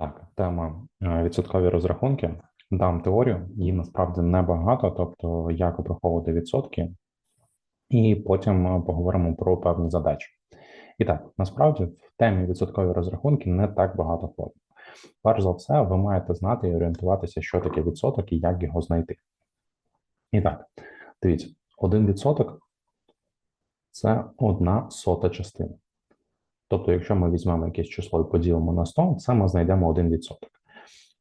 Так, тема е, відсоткові розрахунки. Дам теорію, її насправді небагато, тобто як обраховувати відсотки, і потім е, поговоримо про певні задачі. І так, насправді в темі відсоткові розрахунки не так багато форм. Перш за все, ви маєте знати і орієнтуватися, що таке відсоток і як його знайти. І так, дивіться, один відсоток це одна сота частина. Тобто, якщо ми візьмемо якесь число і поділимо на 100, це ми знайдемо 1%.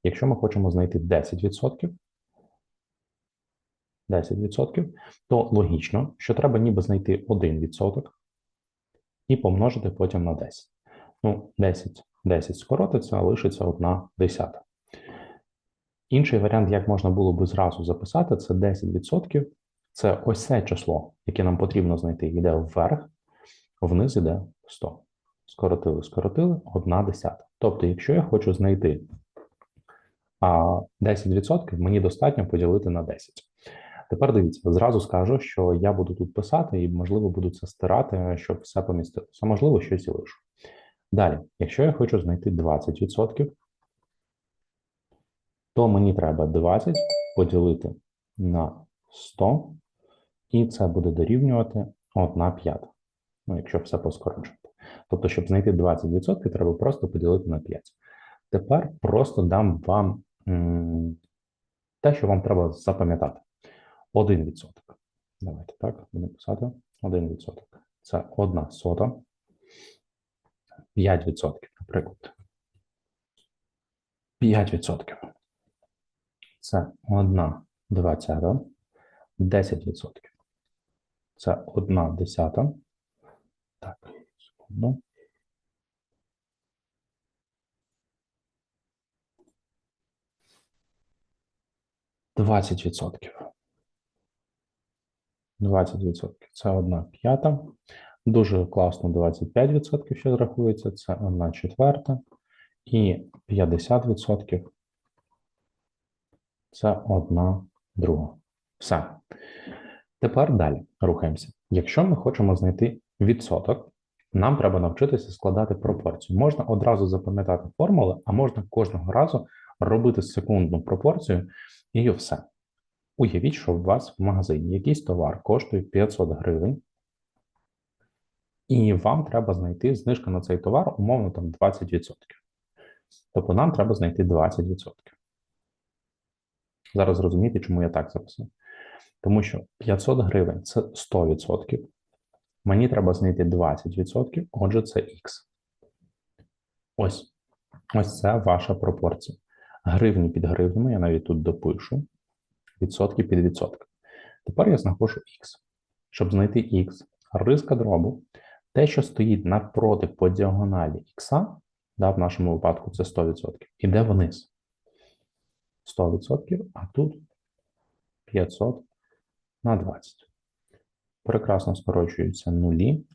Якщо ми хочемо знайти 10%, 10%, то логічно, що треба ніби знайти 1% і помножити потім на 10. Ну, 10, 10 скоротиться, а лишиться 1 десята. Інший варіант, як можна було би зразу записати, це 10%. Це ось це число, яке нам потрібно знайти, йде вверх, вниз йде 100 скоротили, скоротили, одна десята. Тобто, якщо я хочу знайти а, 10%, мені достатньо поділити на 10. Тепер дивіться, зразу скажу, що я буду тут писати і, можливо, буду це стирати, щоб все помістилося. Можливо, щось і лишу. Далі, якщо я хочу знайти 20%, то мені треба 20 поділити на 100, і це буде дорівнювати 1 п'ята. Ну, якщо все поскорочувати. Тобто, щоб знайти 20%, треба просто поділити на 5. Тепер просто дам вам те, що вам треба запам'ятати. 1%. Давайте так, будемо писати. 1%. Це 1 сота. 5%, наприклад. 5%. Це 1 двадцята. 10%. Це 1 десята. Так, секунду. Двадцять відсотків. Двадцять відсотків. Це одна п'ята. Дуже класно 25% ще зрахується. Це одна четверта. І 50% це одна друга. Все. Тепер далі рухаємося. Якщо ми хочемо знайти відсоток, нам треба навчитися складати пропорцію. Можна одразу запам'ятати формули, а можна кожного разу робити секундну пропорцію і все. Уявіть, що у вас в магазині якийсь товар коштує 500 гривень, і вам треба знайти знижка на цей товар, умовно, там 20%. Тобто нам треба знайти 20%. Зараз зрозумієте, чому я так записав. Тому що 500 гривень це 100%. Мені треба знайти 20%, отже, це Х. Ось. Ось це ваша пропорція. Гривні під гривнями, я навіть тут допишу. Відсотки під відсотки. Тепер я знаходжу Х. Щоб знайти Х, риска дробу, те, що стоїть навпроти по діагоналі Х, да, в нашому випадку це 100%, іде вниз. 100%, а тут 500 на 20. Прекрасно скорочуються нулі.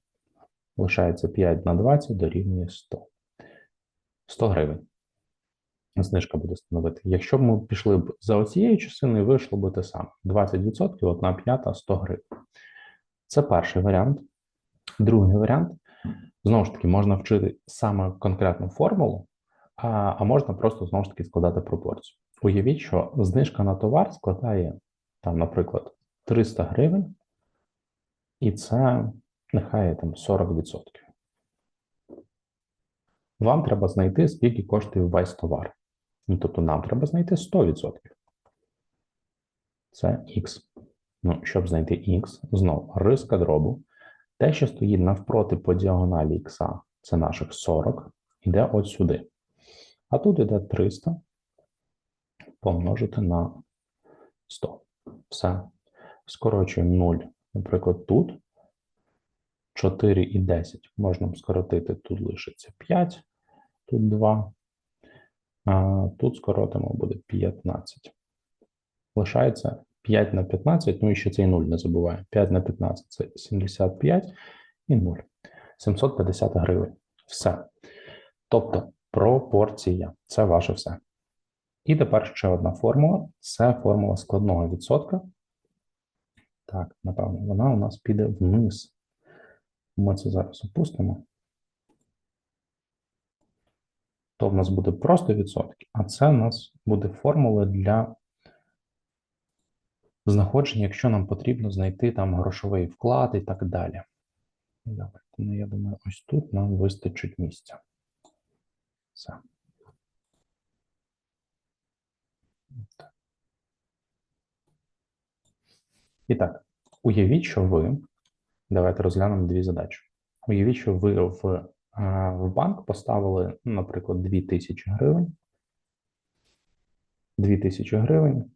Лишається 5 на 20 дорівнює 100. 100 гривень. Знижка буде становити. Якщо б ми пішли б за оцією частиною, вийшло б те саме. 20%, 1 п'ята 100 гривень. Це перший варіант. Другий варіант. Знову ж таки, можна вчити саме конкретну формулу, а, а можна просто знову ж таки складати пропорцію. Уявіть, що знижка на товар складає, там, наприклад, 300 гривень, і це нехай там 40%. Вам треба знайти, скільки коштує весь товар. Ну, тобто нам треба знайти 100%. Це Х. Ну, щоб знайти Х, знову риска дробу. Те, що стоїть навпроти по діагоналі Х, це наших 40, йде от сюди. А тут йде 300 помножити на 100. Все. Скорочуємо 0. Наприклад, тут 4 і 10 можна скоротити, тут лишиться 5, тут 2. А тут скоротимо буде 15. Лишається 5 на 15, ну і ще цей 0 не забуваємо. 5 на 15 це 75 і 0. 750 гривень. Все. Тобто пропорція це ваше все. І тепер ще одна формула це формула складного відсотка. Так, напевно, вона у нас піде вниз. Ми це зараз опустимо. то в нас буде просто відсотки, а це у нас буде формула для знаходження, якщо нам потрібно знайти там грошовий вклад і так далі. Давайте, ну, я думаю, ось тут нам вистачить місця. Все. Так. І так, уявіть, що ви. Давайте розглянемо дві задачі. Уявіть, що ви в, в банк поставили, наприклад, 2000 гривень. 2000 гривень.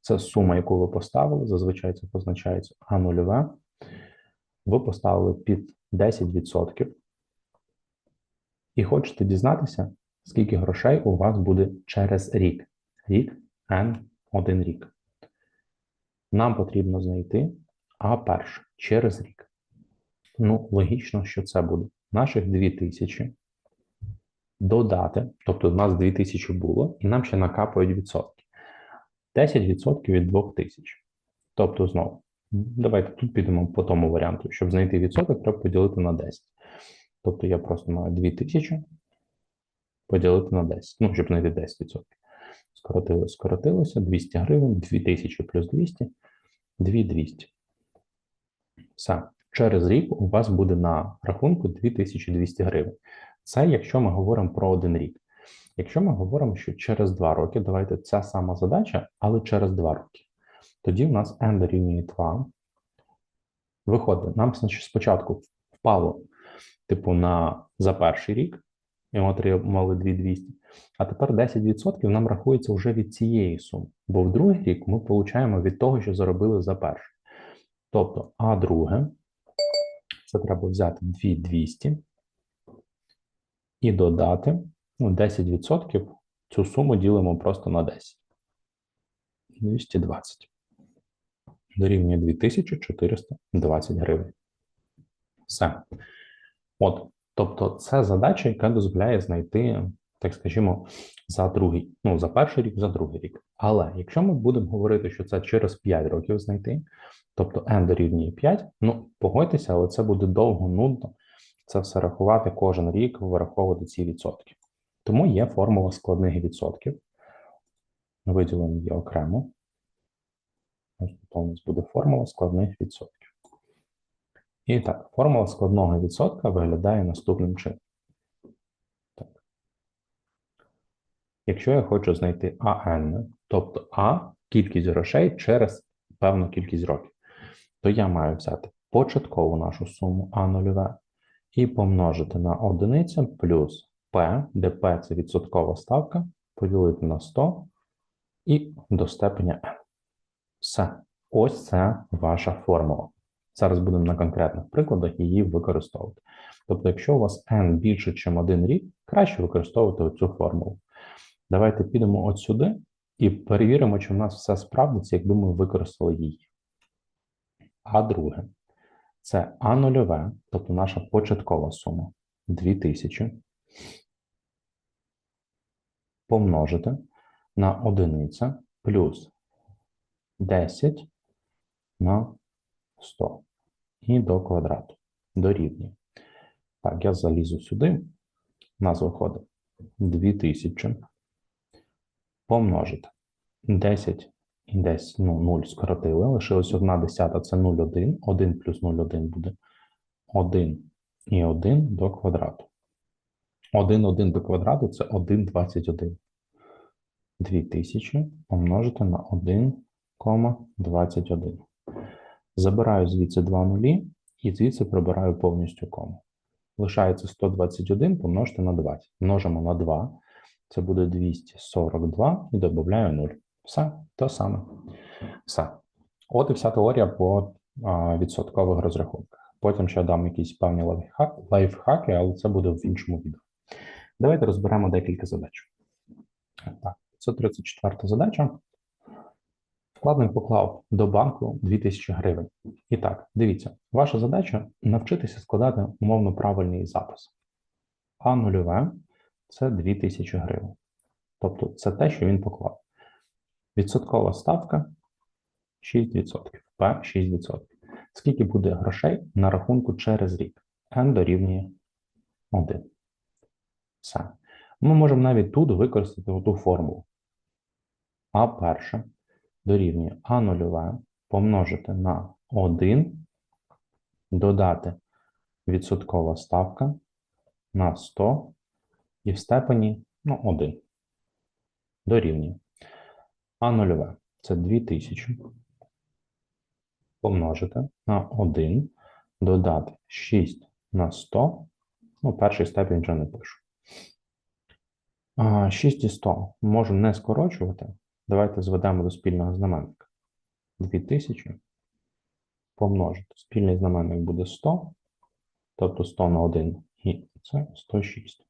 Це сума, яку ви поставили. Зазвичай це позначається А нульове. Ви поставили під 10% і хочете дізнатися, скільки грошей у вас буде через рік. Рік N один рік. Нам потрібно знайти А перше через рік. Ну, логічно, що це буде наших 2000 додати, тобто у нас 2000 було, і нам ще накапають відсотки. 10% від 2000. Тобто, знову, давайте тут підемо по тому варіанту. Щоб знайти відсоток, треба поділити на 10. Тобто я просто маю 2000 поділити на 10. Ну, щоб знайти 10%. Скоротилося, скоротилося, 200 гривень, 2000 плюс 200, 2200. Все. Через рік у вас буде на рахунку 2200 гривень. Це якщо ми говоримо про один рік. Якщо ми говоримо, що через 2 роки, давайте ця сама задача, але через 2 роки. Тоді в нас n дорівнює 2. Виходить, нам спочатку впало, типу, на за перший рік, і ми отримали 2200, а тепер 10% нам рахується вже від цієї суми, бо в другий рік ми получаємо від того, що заробили за перший. Тобто, а друге, це треба взяти 2200 і додати ну, 10%. Цю суму ділимо просто на 10. 220. Дорівнює 2420 гривень. Все. От. Тобто, це задача, яка дозволяє знайти, так скажімо, за другий, ну, за перший рік, за другий рік. Але якщо ми будемо говорити, що це через 5 років знайти, тобто n дорівнює 5, ну, погодьтеся, але це буде довго, нудно. Це все рахувати кожен рік, вираховувати ці відсотки. Тому є формула складних відсотків. Виділимо її окремо. Тут у нас буде формула складних відсотків. І так, формула складного відсотка виглядає наступним чином. Так. Якщо я хочу знайти АН, тобто А кількість грошей через певну кількість років, то я маю взяти початкову нашу суму А нульове і помножити на одиницю плюс P, де P це відсоткова ставка, поділити на 100 і до степеня n. Все. Ось це ваша формула. Зараз будемо на конкретних прикладах її використовувати. Тобто, якщо у вас n більше, ніж один рік, краще використовувати цю формулу. Давайте підемо от сюди і перевіримо, чи в нас все справдиться, якби ми використали її. А друге, це А нульове, тобто наша початкова сума 2000 помножити на одиниця плюс 10 на 100 і до квадрату дорівнює. Так, я залізу сюди. У нас виходить 2000 помножити 10 і десь ну, 0 скоротили. Лишилось 1 десята це 0,1. 1 плюс 0,1 буде 1 і 1 до квадрату. 1, 1 до квадрату це 1,21. 2000 помножити на 1,21. Забираю звідси 2 нулі і звідси прибираю повністю кому. Лишається 121 помножити на 20. Множимо на 2. Це буде 242 і додаю 0. Все, то саме. Все. От і вся теорія по відсоткових розрахунках. Потім ще дам якісь певні лайфхаки, але це буде в іншому відео. Давайте розберемо декілька задач. Так, 534 задача. Вкладник поклав до банку 2000 гривень. І так, дивіться, ваша задача навчитися складати умовно правильний запис. А нульове це 2000 гривень. Тобто це те, що він поклав. Відсоткова ставка 6%, П 6%. Скільки буде грошей на рахунку через рік? N дорівнює 1. Все. Ми можемо навіть тут використати оту формулу. А перше дорівнює А нульове помножити на 1, додати відсоткова ставка на 100 і в степені ну, 1. Дорівнює. А нульове це 2000 помножити на 1, додати 6 на 100. Ну, перший степінь вже не пишу. 6 і 100 можу не скорочувати. Давайте зведемо до спільного знаменника. 2000 помножити. Спільний знаменник буде 100, тобто 100 на 1, і це 106.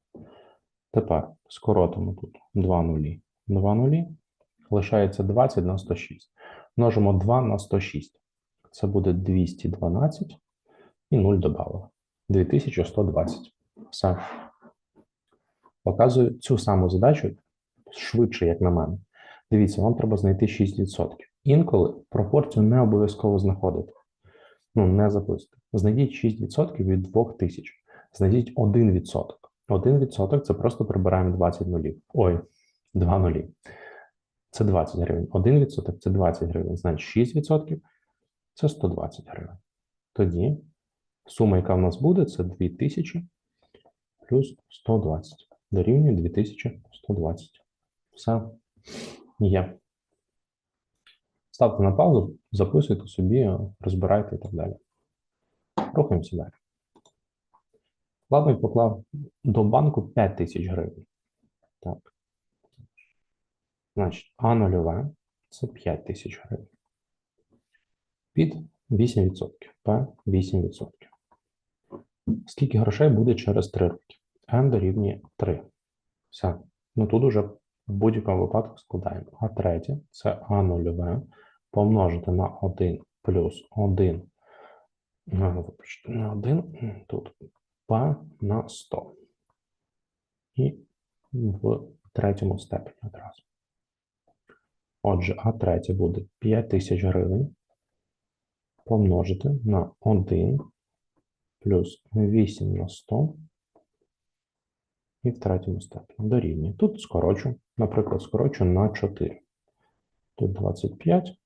Тепер скоротимо тут 2 нулі. 2 нулі. Лишається 20 на 106. Множимо 2 на 106. Це буде 212 і 0 додали. 2120. Все. Показую цю саму задачу швидше, як на мене. Дивіться, вам треба знайти 6%. Інколи пропорцію не обов'язково знаходити. Ну, не записуйте. Знайдіть 6% від 2000. Знайдіть 1%. 1% це просто прибираємо 20 нулів. Ой, 2 нулі. Це 20 гривень. 1% це 20 гривень. Значить 6% це 120 гривень. Тоді сума, яка в нас буде, це 2000 плюс 120. Дорівнює 2120. Все є. Ставте на паузу, записуйте собі, розбирайте і так далі. Рухаємося далі. Ладно, поклав до банку 5 тисяч гривень. Так. Значить, А нульове це 5 тисяч гривень. Під 8%. П 8%. Скільки грошей буде через 3 роки? N дорівнює 3. Все. Ну тут уже в будь-якому випадку складаємо. А третє це А нульове помножити на 1 плюс 1. Ну, вибачте, не 1, тут П на 100. І в третьому степені одразу. Отже, А третє буде 5 тисяч гривень помножити на 1 плюс 8 на 100 і в третьому степені дорівнює. Тут скорочу, наприклад, скорочу на 4. Тут 25,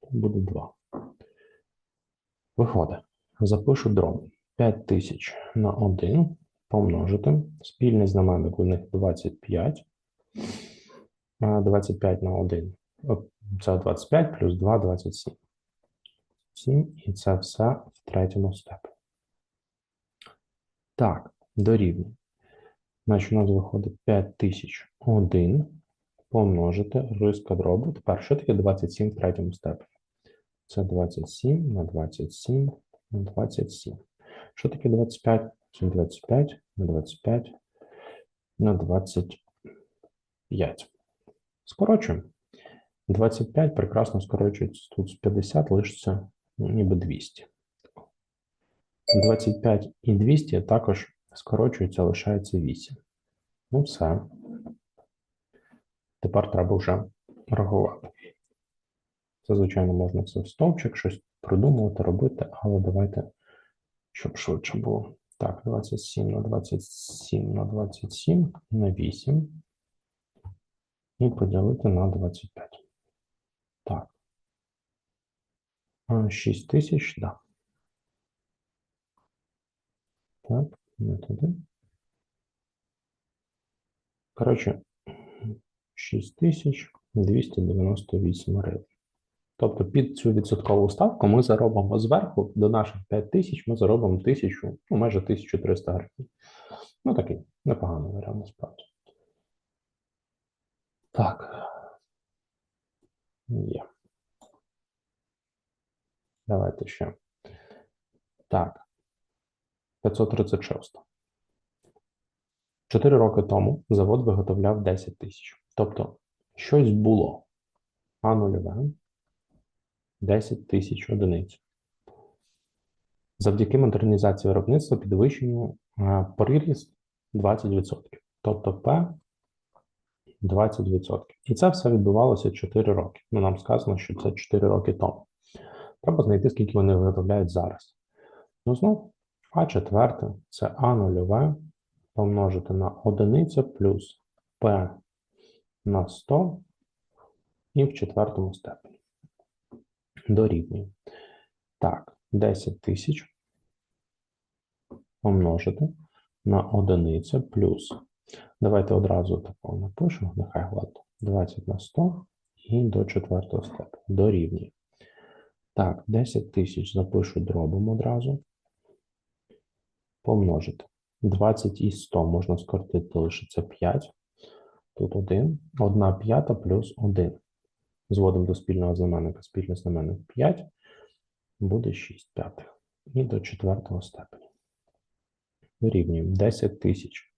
тут буде 2. Виходить. Запишу дроб. 5000 на 1 помножити. Спільний знаменник у них 25. 25 на 1. Це 25 плюс 2 27. 7, і це все в третьому степені. Так, дорівнює. Значить, у нас виходить 5001 помножити риска дробу. Тепер, що таке 27 в третьому степені? Це 27 на 27 на 27. Що таке 25? Це 25 на 25 на 25. Скорочуємо. 25 прекрасно скорочується тут з 50, лишиться ну, ніби 200. 25 і 200 також скорочується, лишається 8. Ну, все. Тепер треба вже рахувати. Це, звичайно, можна це в стовпчик, щось придумувати, робити, але давайте, щоб швидше було. Так, 27 на 27 на 27 на 8. І поділити на 25. Так. 6 тисяч, так. Так, не туди. Коротше, 6298 гривень. Тобто під цю відсоткову ставку ми заробимо зверху до наших 5 тисяч, ми заробимо 1000, ну, майже 1300 гривень. Ну, такий непоганий варіант насправді. Так. Є. Давайте ще. Так. 536. Чотири роки тому завод виготовляв 10 тисяч. Тобто щось було. А нульове 10 тисяч одиниць. Завдяки модернізації виробництва підвищенню приріст 20%. Тобто П 20%. І це все відбувалося 4 роки. Ну, нам сказано, що це 4 роки тому. Треба знайти, скільки вони виготовляють зараз. Ну, знову, А четверте це А нульове помножити на одиниця плюс p на 100 і в четвертому степені. Дорівнює. Так, 10 тисяч помножити на одиниця плюс. Давайте одразу такого напишемо, нехай гладко. 20 на 100 і до четвертого степеня. Дорівнює. Так, 10 тисяч запишу дробом одразу. Помножити. 20 і 100 можна скоротити лише це 5. Тут 1. 1 п'ята плюс 1. Зводимо до спільного знаменника. Спільний знаменник 5. Буде 6 п'ятих. І до четвертого степеня. Дорівнюємо 10 тисяч.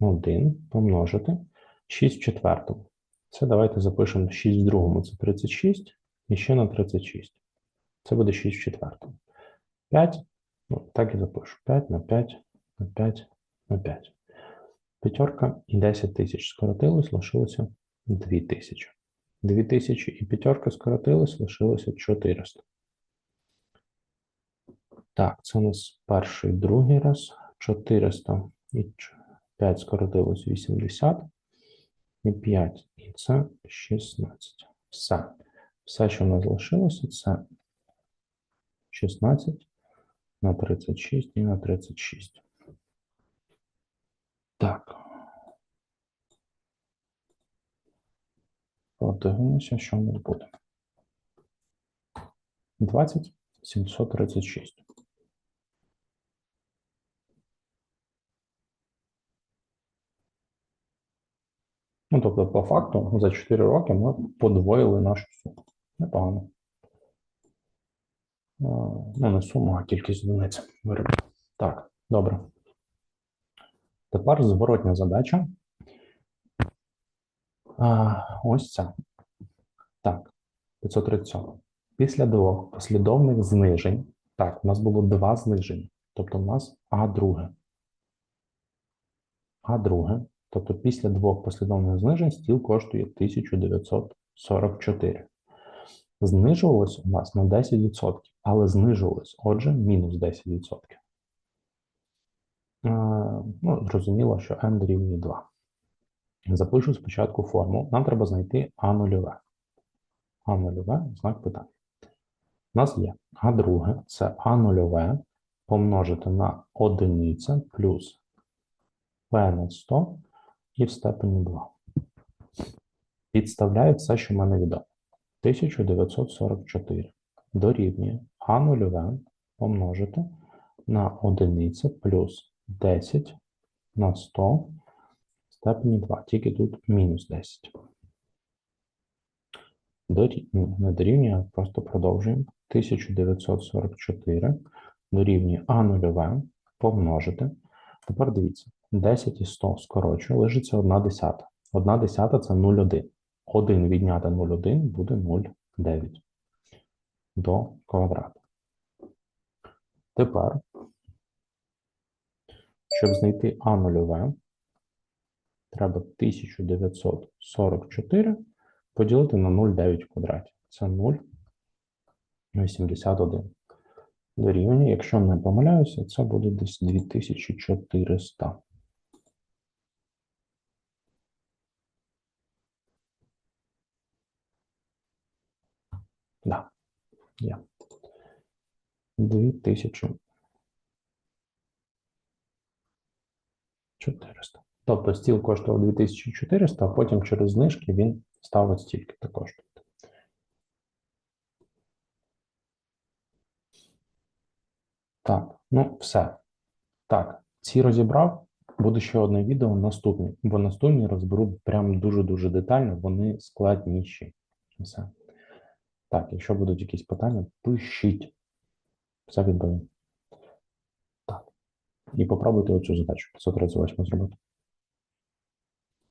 1 помножити. 6 в четвертому. Це давайте запишемо 6 в другому. Це 36. І ще на 36. Це буде 6 в четвертому. 5. Так і запишу. 5 на 5 на 5 на 5. П'ятерка і 10 тисяч скоротилось, лишилося 2 тисячі. 2 тисячі і п'ятерка скоротилось, лишилося 400. Так, це у нас перший, другий раз. 400 і 5 скоротилось 80. І 5. І це 16. Все. Все, що в нас залишилося, це 16 на 36 і на 36. Так. Подивимося, що нас буде. 20 736. Ну, тобто, по факту, за 4 роки ми подвоїли нашу суму. Непогано. Ну, не суму, а кількість одиниць виробів. Так, добре. Тепер зворотня задача. Ось ця. Так, 537. Після двох послідовних знижень. Так, у нас було два зниження. Тобто, у нас А друге. А друге. Тобто, після двох послідовних знижень стіл коштує 1944. Знижувалось у нас на 10%, але знижувалось, отже, мінус 10%. Е, Ну, зрозуміло, що n дорівнює 2. Запишу спочатку форму. Нам треба знайти А нульове. А нульове знак питання. У нас є А друге це А нульове помножити на одиниця плюс P на 100 і в степені 2. Підставляю все, що в мене відомо. 1944 дорівнює А нульове помножити на одиниця плюс 10 на 100 в степені 2. Тільки тут мінус 10. Дорі... ну, Не дорівнює, просто продовжуємо. 1944 дорівнює А нульове помножити. Тепер дивіться, 10 і 100 скорочую, лишиться 1 десята. 1 десята це 0,1. 1 відняти 0,1 буде 0,9 до квадрату. Тепер, щоб знайти А нульове, треба 1944 поділити на 0,9 в квадраті. Це 0,81. Дорівнює, якщо не помиляюся, це буде десь 2400. Да, є. 2400. Тобто стіл коштував 2400, а потім через знижки він ставить стільки також. Так, ну все. Так, ці розібрав. Буде ще одне відео наступне, бо наступні розберу прям дуже-дуже детально, вони складніші. Все. Так, якщо будуть якісь питання, пишіть. Все відповім. Так. І попробуйте оцю задачу 538 зробити.